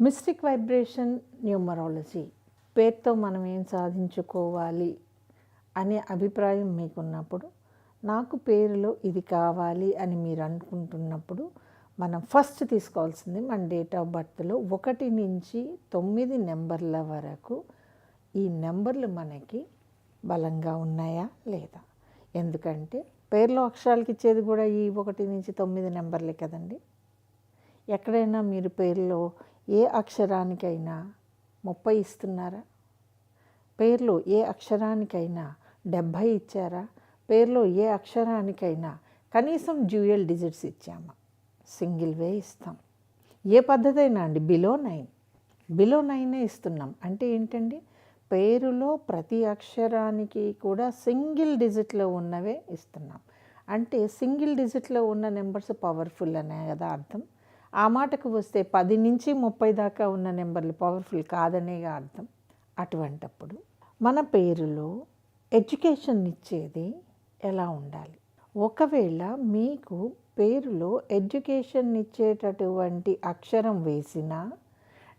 Mystic vibration numerology పేరుతో మనం ఏం సాధించుకోవాలి అనే అభిప్రాయం మీకున్నప్పుడు నాకు పేరులో ఇది కావాలి అని మీరు అనుకుంటున్నప్పుడు మనం ఫస్ట్ తీసుకోవాల్సింది మన డేట్ ఆఫ్ బర్త్లో ఒకటి నుంచి తొమ్మిది నెంబర్ల వరకు ఈ నెంబర్లు మనకి బలంగా ఉన్నాయా లేదా? ఎందుకంటే పేర్లో అక్షరాలకి ఇచ్చేది కూడా ఈ ఒకటి నుంచి తొమ్మిది నెంబర్లే కదండి. ఎక్కడైనా మీరు పేర్లో ఏ అక్షరానికైనా ముప్పై ఇస్తున్నారా? పేర్లో ఏ అక్షరానికైనా డెబ్భై ఇచ్చారా? పేర్లో ఏ అక్షరానికైనా కనీసం డ్యూయల్ డిజిట్స్ ఇచ్చామా? సింగిల్ వే ఇస్తాం. ఏ పద్ధతి అయినా అండి బిలో నైన్. బిలో నైనే ఇస్తున్నాం. అంటే ఏంటండి? పేరులో ప్రతి అక్షరానికి కూడా సింగిల్ డిజిట్లో ఉన్నవే ఇస్తున్నాం. అంటే సింగిల్ డిజిట్లో ఉన్న నెంబర్స్ పవర్ఫుల్ అనే కదా అర్థం. ఆ మాటకు వస్తే పది నుంచి ముప్పై దాకా ఉన్న నెంబర్లు పవర్ఫుల్ కాదనేగా అర్థం అటువంటప్పుడు. మన పేరులో ఎడ్యుకేషన్ ఇచ్చేది ఎలా ఉండాలి? ఒకవేళ మీకు పేరులో ఎడ్యుకేషన్ ఇచ్చేటటువంటి అక్షరం వేసినా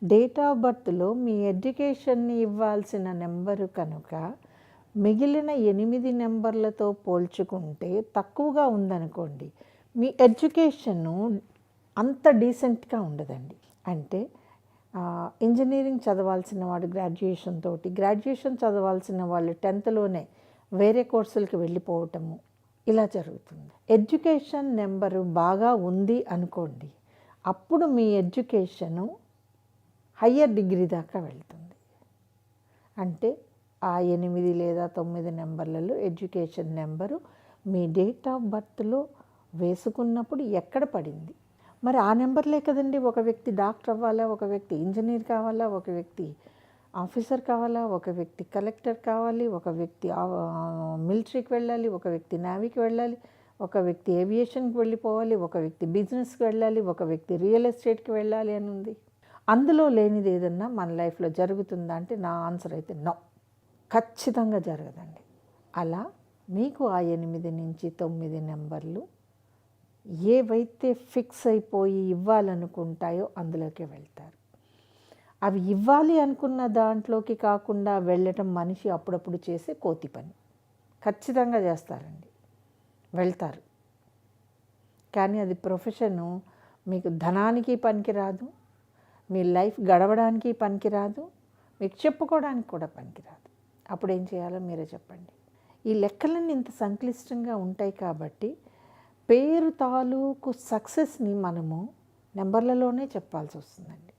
డేట్ ఆఫ్ బర్త్లో మీ ఎడ్యుకేషన్ని ఇవ్వాల్సిన నెంబరు కనుక మిగిలిన ఎనిమిది నెంబర్లతో పోల్చుకుంటే తక్కువగా ఉందనుకోండి మీ ఎడ్యుకేషను అంత డీసెంట్గా ఉండదండి. అంటే ఇంజనీరింగ్ చదవాల్సిన వాడు గ్రాడ్యుయేషన్ తోటి గ్రాడ్యుయేషన్ చదవాల్సిన వాళ్ళు టెన్త్లోనే వేరే కోర్సులకి వెళ్ళిపోవటము ఇలా జరుగుతుంది. ఎడ్యుకేషన్ నెంబరు బాగా ఉంది అనుకోండి అప్పుడు మీ ఎడ్యుకేషను హయ్యర్ డిగ్రీ దాకా వెళ్తుంది. అంటే ఆ ఎనిమిది లేదా తొమ్మిది నెంబర్లలో ఎడ్యుకేషన్ నెంబరు మీ డేట్ ఆఫ్ బర్త్లో వేసుకున్నప్పుడు ఎక్కడ పడింది? మరి ఆ నెంబర్లే కదండి. ఒక వ్యక్తి డాక్టర్ అవ్వాలా ఒక వ్యక్తి ఇంజనీర్ కావాలా ఒక వ్యక్తి ఆఫీసర్ కావాలా ఒక వ్యక్తి కలెక్టర్ కావాలి ఒక వ్యక్తి మిలిటరీకి వెళ్ళాలి ఒక వ్యక్తి నావీకి వెళ్ళాలి ఒక వ్యక్తి ఏవియేషన్కి వెళ్ళిపోవాలి ఒక వ్యక్తి బిజినెస్కి వెళ్ళాలి ఒక వ్యక్తి రియల్ ఎస్టేట్కి వెళ్ళాలి అని ఉంది. అందులో లేనిది ఏదన్నా మన లైఫ్లో జరుగుతుందా అంటే నా ఆన్సర్ అయితే నో. ఖచ్చితంగా జరగదండి. అలా మీకు ఆ ఎనిమిది నుంచి తొమ్మిది నెంబర్లు ఏవైతే ఫిక్స్ అయిపోయి ఇవ్వాలనుకుంటాయో అందులోకి వెళ్తారు. అవి ఇవ్వాలి అనుకున్న దాంట్లోకి కాకుండా వెళ్ళటం మనిషి అప్పుడప్పుడు చేసే కోతి పని. ఖచ్చితంగా చేస్తారండి. వెళ్తారు. కానీ అది ప్రొఫెషను మీకు ధనానికి పనికిరాదు మీ లైఫ్ గడవడానికి పనికిరాదు మీకు చెప్పుకోవడానికి కూడా పనికిరాదు. అప్పుడు ఏం చేయాలో మీరే చెప్పండి. ఈ లెక్కలన్నీ ఇంత సంక్లిష్టంగా ఉంటాయి కాబట్టి పేరు తాలూకు సక్సెస్ని మనము నెంబర్లలోనే చెప్పాల్సి వస్తుందండి.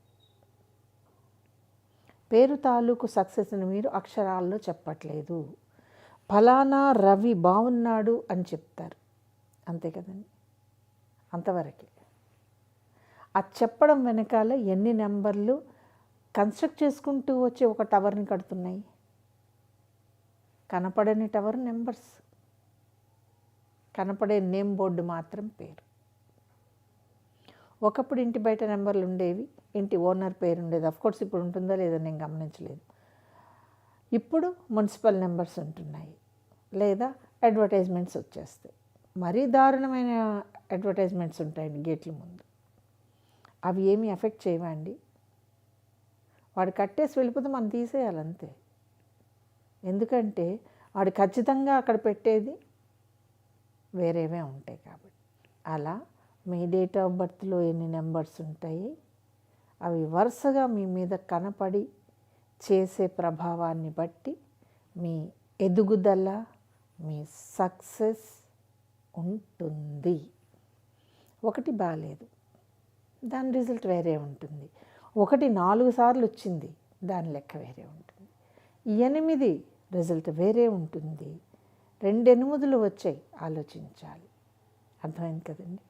పేరు తాలూకు సక్సెస్ని మీరు అక్షరాల్లో చెప్పట్లేదు. ఫలానా రవి బాగున్నాడు అని చెప్తారు. అంతే కదండి. అంతవరకే. అది చెప్పడం వెనకాల ఎన్ని నెంబర్లు కన్స్ట్రక్ట్ చేసుకుంటూ వచ్చి ఒక టవర్ని కడుతున్నాయి? కనపడని టవర్ నెంబర్స్. కనపడే నేమ్ బోర్డు మాత్రం పేరు. ఒకప్పుడు ఇంటి బయట నెంబర్లు ఉండేవి ఇంటి ఓనర్ పేరు ఉండేది. కోర్స్ ఇప్పుడు ఉంటుందా లేదో నేను గమనించలేదు. ఇప్పుడు మున్సిపల్ నెంబర్స్ ఉంటున్నాయి లేదా అడ్వర్టైజ్మెంట్స్ వచ్చేస్తాయి. మరీ దారుణమైన అడ్వర్టైజ్మెంట్స్ ఉంటాయండి గేట్ల ముందు. అవి ఏమీ ఎఫెక్ట్ చేయవండి వాడు కట్టేసి వెళ్ళిపోతే మనం తీసేయాలి అంతే. ఎందుకంటే వాడు ఖచ్చితంగా అక్కడ పెట్టేది వేరేవే ఉంటాయి కాబట్టి. అలా మీ డేట్ ఆఫ్ బర్త్లో ఎన్ని నెంబర్స్ ఉంటాయి అవి వరుసగా మీ మీద కనపడి చేసే ప్రభావాన్ని బట్టి మీ ఎదుగుదల మీ సక్సెస్ ఉంటుంది. ఒకటి బాగాలేదు దాని రిజల్ట్ వేరే ఉంటుంది. ఒకటి నాలుగు సార్లు వచ్చింది దాని లెక్క వేరే ఉంటుంది. ఎనిమిది రిజల్ట్ వేరే ఉంటుంది. రెండు వచ్చాయి ఆలోచించాలి. అర్థమైంది కదండి?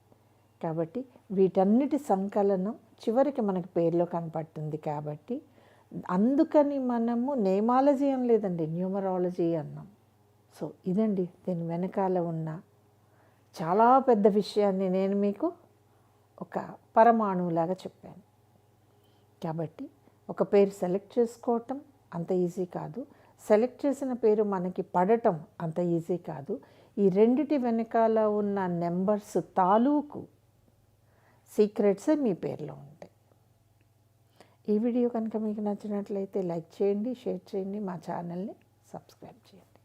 కాబట్టి వీటన్నిటి సంకలనం చివరికి మనకి పేరులో కనపడుతుంది కాబట్టి అందుకని మనము నేమాలజీ అని లేదండి న్యూమరాలజీ అన్నాం. సో ఇదండి దీని వెనకాల ఉన్న చాలా పెద్ద విషయాన్ని నేను మీకు ఒక పరమాణువులాగా చెప్పాను. కాబట్టి ఒక పేరు సెలెక్ట్ చేసుకోవటం అంత ఈజీ కాదు. సెలెక్ట్ చేసిన పేరు మనకి పడటం అంత ఈజీ కాదు. ఈ రెండిటి వెనకాల ఉన్న నెంబర్స్ తాలూకు సీక్రెట్సే మీ పేర్లో ఉంటాయి. ఈ వీడియో కనుక మీకు నచ్చినట్లయితే లైక్ చేయండి షేర్ చేయండి మా ఛానల్ని సబ్స్క్రైబ్ చేయండి.